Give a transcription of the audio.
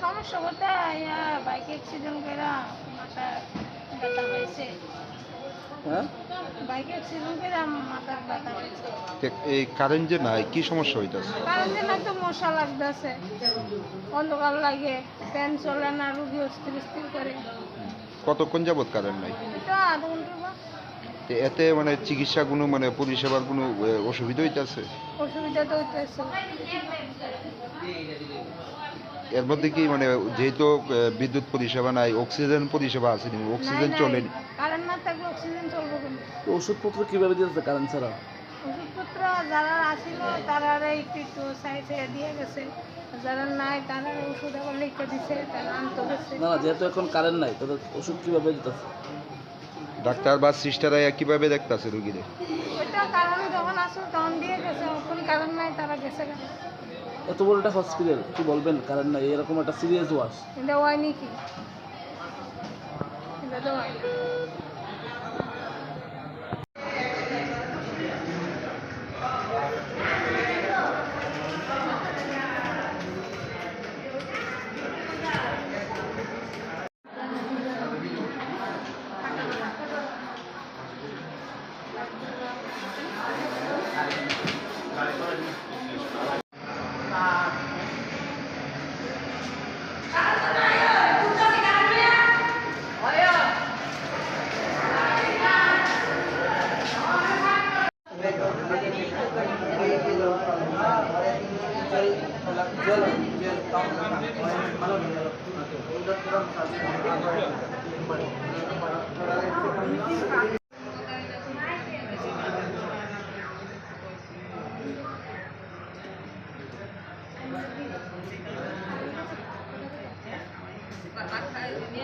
সমস্যা বলতে বাইকে অ্যাক্সিডেন্ট করে মাথা ব্যথা হয়েছে। হ্যাঁ? বাইকে অ্যাক্সিডেন্ট করে মাথা ব্যথা হয়েছে। এই কারেন্ট যে নাই কি সমস্যা হইতাছে? কারণ যে না তো মশা লাগতেছে। অন্ধকার লাগে ফ্যান চলে না রুগী অস্থির স্থির করে। কতক্ষণ যাবত কারেন্ট নাই? এটা আধা ঘণ্টা বা এতে মানে চিকিৎসা কোনো মানে পরিষেবার কোনো অসুবিধা হইতাছে? অসুবিধা তো হইতেছে। এর মধ্যে কি মানে যেহেতু বিদ্যুৎ পরিষেবা নাই অক্সিজেন পরিষেবা আছে অক্সিজেন চলেনি কারেন্ট না থাকলে অক্সিজেন চলবে কেন ওষুধপত্র কীভাবে দিতেছে কারেন্ট ছাড়া? ওষুধপত্র যারা আসিল তারা একটু একটু সাইড দিয়ে গেছে। যারা নাই তারা ওষুধ আবার লিখে দিছে তারা আনতে গেছে। না যেহেতু এখন কারেন্ট নাই তাদের ওষুধ কীভাবে দিতেছে? ডাক্তার বা সিস্টাররা কীভাবে দেখতাছে রুগীদের? ওইটা কারণ যখন আসো তখন দিয়ে গেছে এখন কারণ নাই তারা গেছে। এত বড় একটা হসপিটাল কি বলবেন কারেন্ট নাই এরকম একটা সিরিয়াস ওয়াশ এটা হয়নি কি এটা তো হয় না। Pak, Pak,